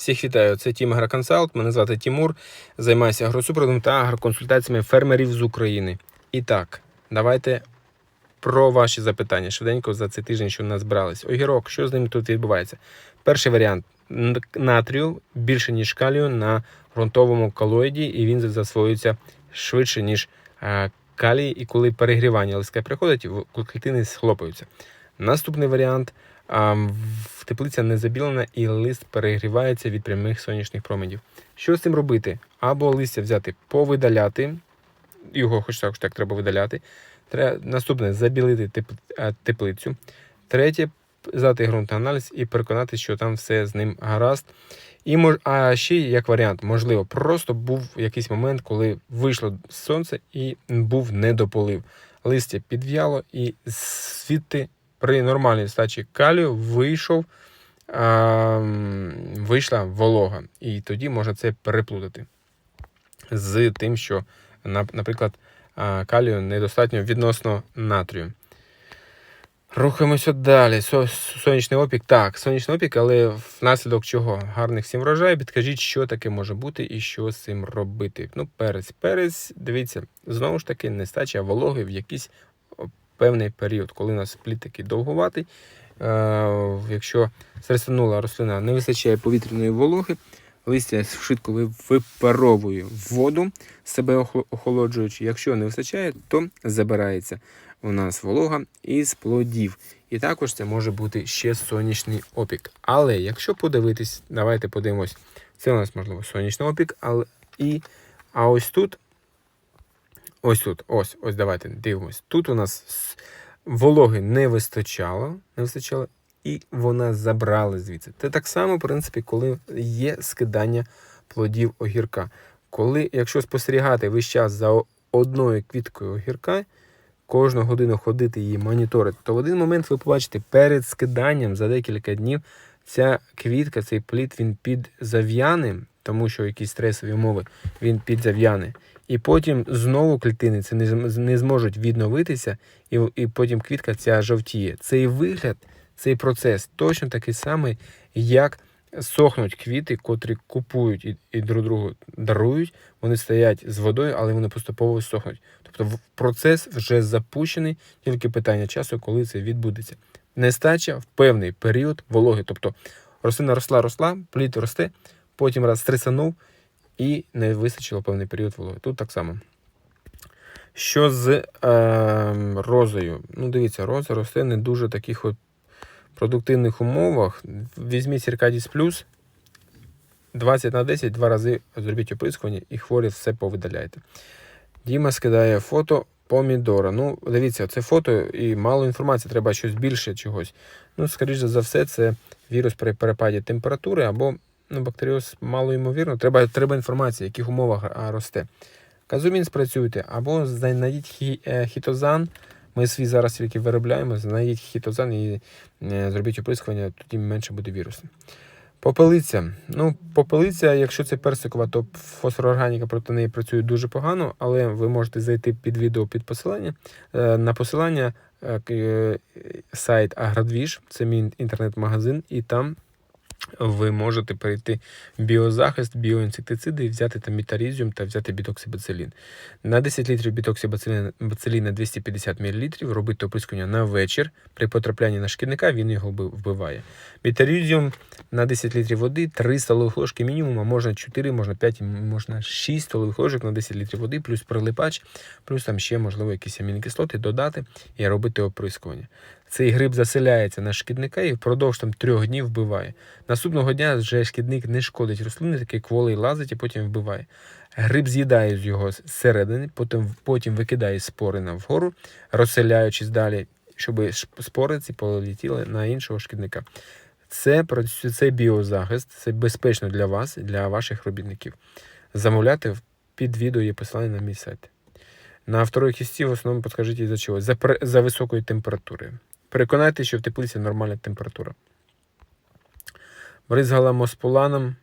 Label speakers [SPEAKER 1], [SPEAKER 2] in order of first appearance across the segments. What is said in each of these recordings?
[SPEAKER 1] Всіх вітаю, це Тім Агроконсалт. Мене звати Тімур. Займаюся агросупроводом та агроконсультаціями фермерів з України. І так, давайте про ваші запитання швиденько за цей тиждень, що збирались. Огірок, що з ним тут відбувається? Перший варіант натрію більше, ніж калію на ґрунтовому колоїді, і він засвоюється швидше, ніж е, калій. І коли перегрівання листка приходить, клітини схлопаються. Наступний варіант. Теплиця не забілена і лист перегрівається від прямих сонячних променів. Що з цим робити? Або листя взяти, повидаляти, його хоч так, хоч так треба видаляти. Наступне забілити е, теплицю. Третє здати ґрунтоаналіз і переконати, що там все з ним гаразд. І а ще як варіант, можливо, просто був якийсь момент, коли вийшло сонце і був недополив. Листя підв'яло, і звідти при нормальній стачі калію вийшов, а, вийшла волога. І тоді можна це переплутати з тим, що, наприклад, калію недостатньо відносно натрію. Рухаємося далі. Сонячний опік. Так, сонячний опік, але внаслідок чого? Гарних всім врожаю. Підкажіть, що таке може бути і що з цим робити. Ну, перець. Перець, дивіться, знову ж таки, нестача вологи в якийсь о, певний період, коли у нас плід такий довгуватий. Е, якщо стресанула рослина, не вистачає повітряної вологи, листя швидко випаровує воду, себе охолоджуючи. Якщо не вистачає, то забирається у нас волога із плодів. І також це може бути ще сонячний опік. Але якщо подивитись, давайте подивимось, це у нас можливо сонячний опік, але і а ось тут, ось тут, ось, ось давайте дивимось. Тут у нас вологи не вистачало, не вистачало, і вона забрала звідси. Це так само, в принципі, коли є скидання плодів огірка. Коли, якщо спостерігати весь час за одною квіткою огірка, кожну годину ходити її моніторити, то в один момент ви побачите перед скиданням за декілька днів ця квітка, цей плід, він підзав'яне, тому що якісь стресові умови, він підзав'яне. І потім знову клітини це не, зможуть відновитися, і, і потім квітка ця жовтіє. Цей вигляд, цей процес точно такий самий, як сохнуть квіти, котрі купують і, і друг другу дарують. Вони стоять з водою, але вони поступово сохнуть. Тобто процес вже запущений, тільки питання часу, коли це відбудеться. Нестача в певний період вологи. Тобто рослина росла, росла, плід росте, потім раз стресанув і не вистачило певний період вологи. Тут так само. Що з е, розою? Ну, дивіться, роза росте не дуже таких от продуктивних умовах. Візьміть Circadis Plus 20 на 10, два рази зробіть оприскування і хворі все повидаляйте. Діма скидає фото помідора. Ну, дивіться, це фото і мало інформації, треба щось більше чогось. Ну, скоріше за все, це вірус при перепаді температури або ну, бактеріоз мало. Треба, треба інформація, в яких умовах росте. Казумін спрацюйте, або знайдіть хі, е, хітозан. Ми свій зараз тільки виробляємо, знайдіть хітозан і е, зробіть оприскування, тоді менше буде вірусу. Попелиця. Ну, попелиця, якщо це персикова, то фосфорорганіка проти неї працює дуже погано, але ви можете зайти під відео під посилання. Е, На посилання сайт Аградвіж, це мій інтернет-магазин, і там ви можете перейти в біозахист, біоінсектициди, і взяти там мітарізіум та взяти бітоксибацилін. На 10 літрів бітоксибациліна 250 мл робити оприскування на вечір. При потраплянні на шкідника він його вбиває. Мітарізіум на 10 літрів води 3 столових ложки мінімум, а можна 4, можна 5, можна 6 столових ложок на 10 літрів води, плюс прилипач, плюс там ще, можливо, якісь амінокислоти додати і робити оприскування. Цей гриб заселяється на шкідника і впродовж там трьох днів вбиває. Наступного дня вже шкідник не шкодить рослини, такий кволий лазить і потім вбиває. Гриб з'їдає з його зсередини, потім, потім викидає спори на вгору, розселяючись далі, щоб спори ці полетіли на іншого шкідника. Це це біозахист, це безпечно для вас, для ваших робітників. Замовляти під відео є посилання на мій сайт. На второй кісті в основному підкажіть із-за чого? За, за високої температури. Переконайтеся, що в теплиці нормальна температура. Бризгала мосполаном.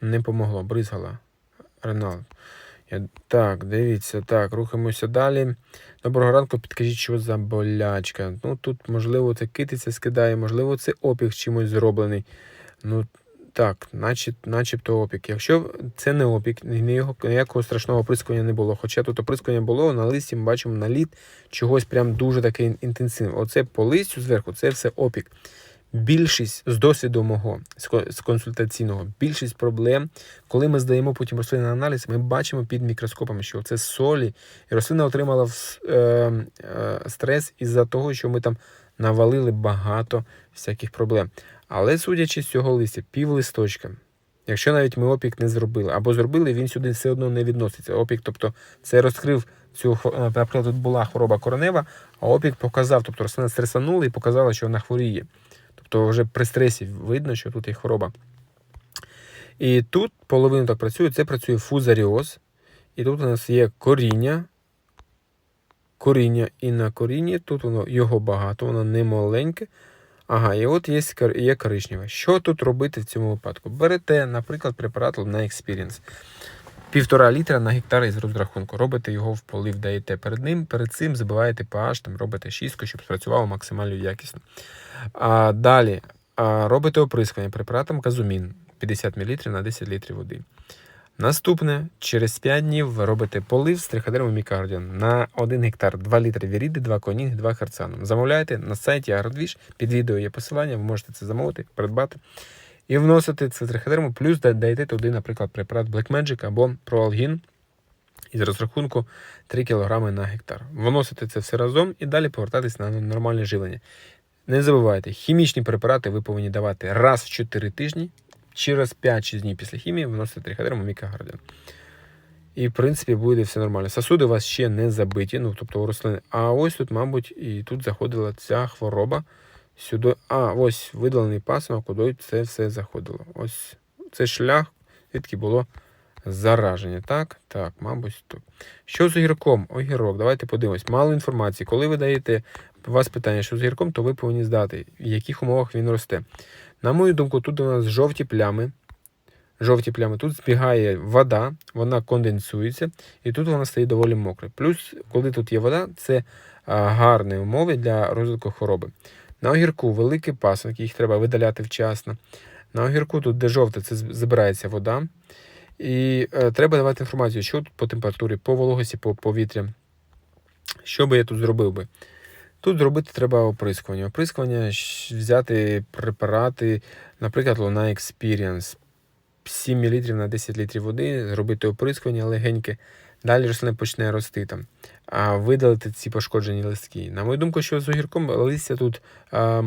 [SPEAKER 1] Не помогло. Бризгала. Ренал. Так, дивіться, так, рухаємося далі. Доброго ранку, підкажіть, що за болячка. Ну, тут, можливо, це китиця скидає, можливо, це опіг чимось зроблений. Ну, так, начеб, начебто опік. Якщо це не опік, ніякого, страшного оприскування не було. Хоча тут оприскування було, на листі ми бачимо наліт чогось прям дуже таке інтенсивне. Оце по листю зверху, це все опік. Більшість з досвіду мого з консультаційного, більшість проблем, коли ми здаємо потім рослинний аналіз, ми бачимо під мікроскопами, що це солі, і рослина отримала е, е, стрес із-за того, що ми там навалили багато всяких проблем. Але судячи з цього листя, пів листочка, якщо навіть ми опік не зробили, або зробили, він сюди все одно не відноситься. Опік, тобто це розкрив цю е, наприклад, тут була хвороба коренева, а опік показав, тобто рослина стресанула і показала, що вона хворіє. Тобто вже при стресі видно, що тут є хвороба. І тут половину так працює, це працює фузаріоз. І тут у нас є коріння. Коріння і на корінні, тут воно його багато, воно не маленьке. Ага, і от є, є коричневе. Що тут робити в цьому випадку? Берете, наприклад, препарат на Experience. Півтора літра на гектар із розрахунку. Робите його в полив, даєте перед ним, перед цим забиваєте pH, там, робите шістку, щоб спрацювало максимально якісно. А, далі а, робите оприскування препаратом казумін 50 мл на 10 літрів води. Наступне, через 5 днів ви робите полив з триходермом мікардіон на 1 гектар 2 літри віріди, 2 конінг, 2 харцаном. Замовляєте на сайті Агродвіж, під відео є посилання, ви можете це замовити, придбати. І вносите це триходерму, плюс да- даєте туди, наприклад, препарат Black Magic або Proalgin із розрахунку 3 кг на гектар. Вносите це все разом і далі повертатись на нормальне живлення. Не забувайте, хімічні препарати ви повинні давати раз в 4 тижні, через 5-6 днів після хімії вносите триходерму мікагардіон. І, в принципі, буде все нормально. Сосуди у вас ще не забиті, ну, тобто у рослини. А ось тут, мабуть, і тут заходила ця хвороба. Сюди. А, ось видалений пасмак, куди це все заходило. Ось це шлях, звідки було зараження. Так, так, мабуть, так. Що з огірком? Огірок, давайте подивимось. Мало інформації. Коли ви даєте у вас питання, що з огірком, то ви повинні здати, в яких умовах він росте. На мою думку, тут у нас жовті плями. Жовті плями. Тут збігає вода, вона конденсується, і тут вона стає доволі мокра. Плюс, коли тут є вода, це гарні умови для розвитку хвороби. На огірку великий пасок, їх треба видаляти вчасно. На огірку, тут, де жовте, це забирається вода. І е, треба давати інформацію, що тут по температурі, по вологості, по повітря. Що би я тут зробив би? Тут зробити треба оприскування. Оприскування взяти препарати, наприклад, Luna Experience. 7 мл на 10 літрів води, зробити оприскування легеньке. Далі рослина почне рости там. А видалити ці пошкоджені листки. На мою думку, що з огірком листя тут а,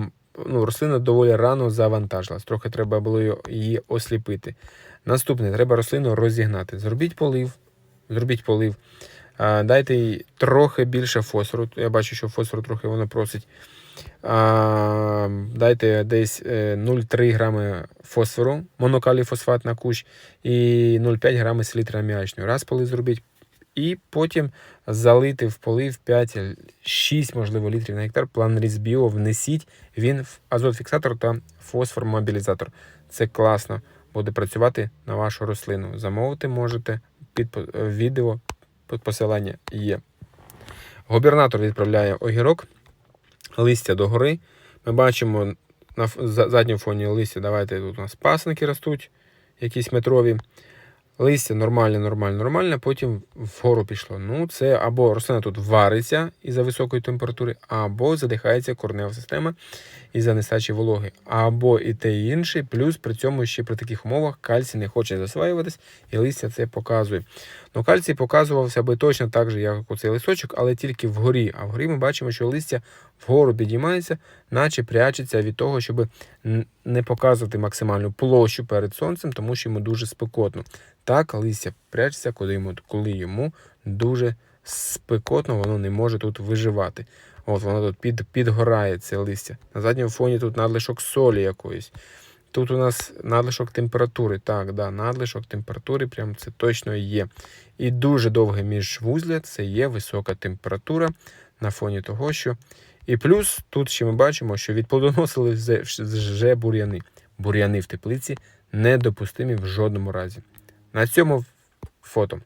[SPEAKER 1] ну, рослина доволі рано завантажилась. Трохи треба було її осліпити. Наступне, треба рослину розігнати. Зробіть полив. Зробіть полив. Дайте їй трохи більше фосфору. Я бачу, що фосфору трохи воно просить. Дайте десь е, 0,3 грами фосфору, монокалій фосфат на кущ і 0,5 грами селітри аміачної. Раз полив зробіть. І потім залити в полив 5-6, можливо, літрів на гектар. План Різбіо внесіть. Він в азотфіксатор та фосфор-мобілізатор. Це класно буде працювати на вашу рослину. Замовити можете під е, відео, посилання є. Губернатор відправляє огірок, листя догори. Ми бачимо на задньому фоні листя. Давайте тут у нас пасники ростуть, якісь метрові. Листя нормальне, нормальне, нормальне, потім вгору пішло. Ну, це або рослина тут вариться із-за високої температури, або задихається корнева система із-за нестачі вологи, або і те, і інше. Плюс при цьому ще при таких умовах кальцій не хоче засваюватись, і листя це показує. Ну, кальцій показувався би точно так же, як оцей листочок, але тільки вгорі. А вгорі ми бачимо, що листя вгору підіймається, наче прячеться від того, щоб не показувати максимальну площу перед сонцем, тому що йому дуже спекотно. Так, листя прячеться, коли йому, коли йому дуже спекотно, воно не може тут виживати. От воно тут під, підгорає це листя. На задньому фоні тут надлишок солі якоїсь. Тут у нас надлишок температури. Так, да, надлишок температури, прям це точно є. І дуже довге міжвузля це є висока температура на фоні того, що. І плюс тут ще ми бачимо, що відплодоносили вже- бур'яни. Бур'яни в теплиці недопустимі в жодному разі. На цьому фото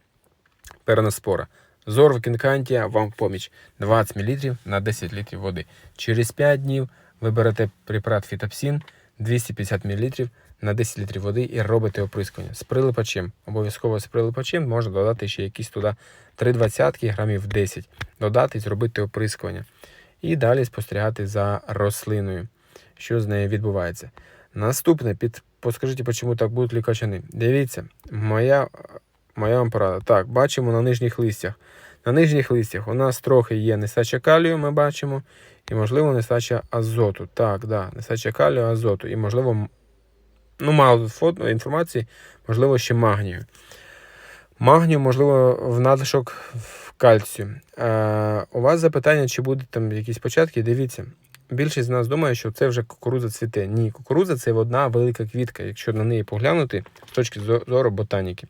[SPEAKER 1] переноспора. Зорв Кінкантія вам в поміч 20 мл на 10 літрів води. Через 5 днів ви берете препарат фітопсин 250 мл на 10 літрів води і робите оприскування з прилипачем. Обов'язково з прилипачем можна додати ще якісь туди 3 двадцятки, грамів 10, додати і зробити оприскування. І далі спостерігати за рослиною, що з нею відбувається. Наступне, під Подскажіть, чому так будуть лікачани? Дивіться, моя, моя вам порада. Так, бачимо на нижніх листях. На нижніх листях у нас трохи є нестача калію, ми бачимо, і, можливо, нестача азоту. Так, да, нестача калію, азоту. І, можливо, ну, мало фото, інформації, можливо, ще магнію. Магнію, можливо, в надлишок в кальцію. Е, у вас запитання, чи будуть там якісь початки? Дивіться. Більшість з нас думає, що це вже кукурудза цвіте. Ні, кукурудза це одна велика квітка, якщо на неї поглянути з точки зору ботаніки.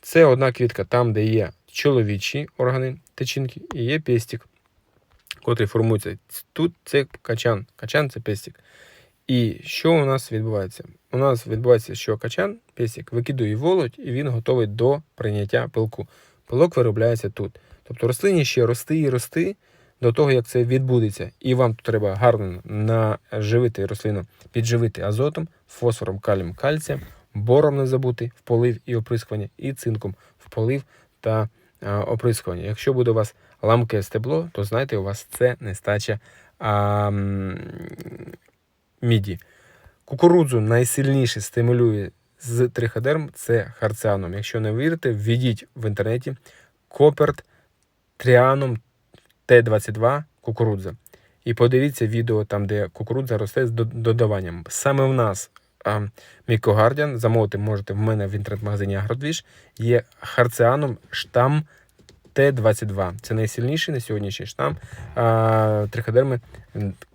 [SPEAKER 1] Це одна квітка там, де є чоловічі органи тичинки, і є пестик, котрий формується. Тут це качан. Качан це пестик. І що у нас відбувається? У нас відбувається, що качан, пестик, викидує володь, і він готовий до прийняття пилку. Пилок виробляється тут. Тобто рослині ще рости і рости до того, як це відбудеться. І вам тут треба гарно наживити рослину, підживити азотом, фосфором, калієм, кальцієм, бором не забути в полив і оприскування, і цинком в полив та оприскування. Якщо буде у вас ламке стебло, то знайте, у вас це нестача а, міді. Кукурудзу найсильніше стимулює з триходерм це харціаном. Якщо не вірите, введіть в інтернеті коперт тріаном Т-22 кукурудза. І подивіться відео там, де кукурудза росте з додаванням. Саме в нас Мікогардіан, замовити можете в мене в інтернет-магазині Агродвіж, є харціаном штам Т-22. Це найсильніший на сьогоднішній штам триходерми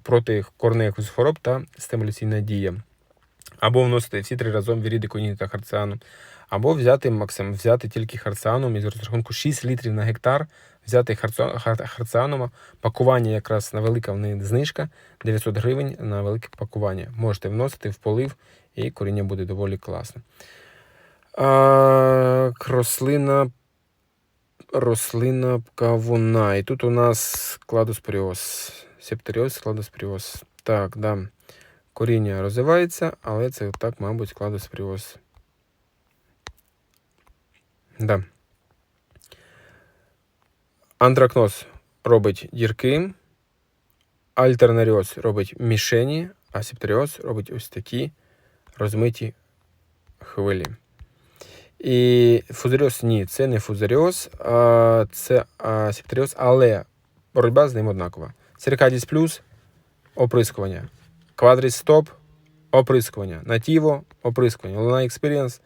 [SPEAKER 1] проти корнеїх хвороб та стимуляційна дія. Або вносити всі три разом віріди коніні та харціаном. Або взяти максим, взяти тільки харціаном із розрахунку 6 літрів на гектар, взяти харцо- пакування якраз на велика в неї знижка 900 гривень на велике пакування. Можете вносити в полив, і коріння буде доволі класно. А, рослина, рослина кавуна. І тут у нас кладоспоріоз. Септеріоз, кладоспоріоз. Так, да. Коріння розвивається, але це так, мабуть, кладоспоріоз. Да. Антракноз робить дірки, альтернаріоз робить мішені, а септеріоз робить ось такі розмиті хвилі. І фузаріоз ні, це не фузаріоз, а це а, септеріоз, але боротьба з ним однакова. Циркадіс плюс оприскування. Квадріс стоп оприскування. Натіво оприскування. Луна Experience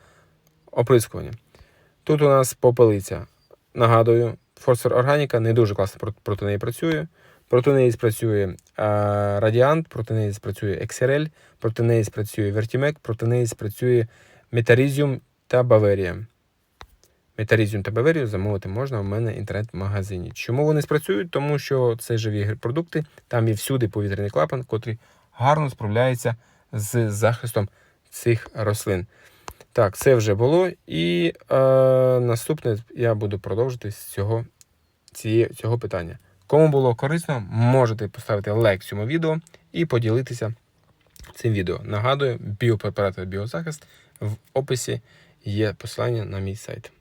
[SPEAKER 1] оприскування. Тут у нас попелиця. Нагадую, Форсер Органіка не дуже класно проти, неї працює. Проти неї спрацює Радіант, проти неї спрацює XRL, проти неї спрацює Vertimac, проти неї спрацює Метарізіум та Баверія. Метарізіум та Баверію замовити можна в мене в інтернет-магазині. Чому вони спрацюють? Тому що це живі продукти, там є всюди повітряний клапан, котрий гарно справляється з захистом цих рослин. Так, це вже було. І е, наступне я буду продовжити з цього, ціє, цього питання. Кому було корисно, можете поставити лайк цьому відео і поділитися цим відео. Нагадую, біопрепарати біозахист в описі є посилання на мій сайт.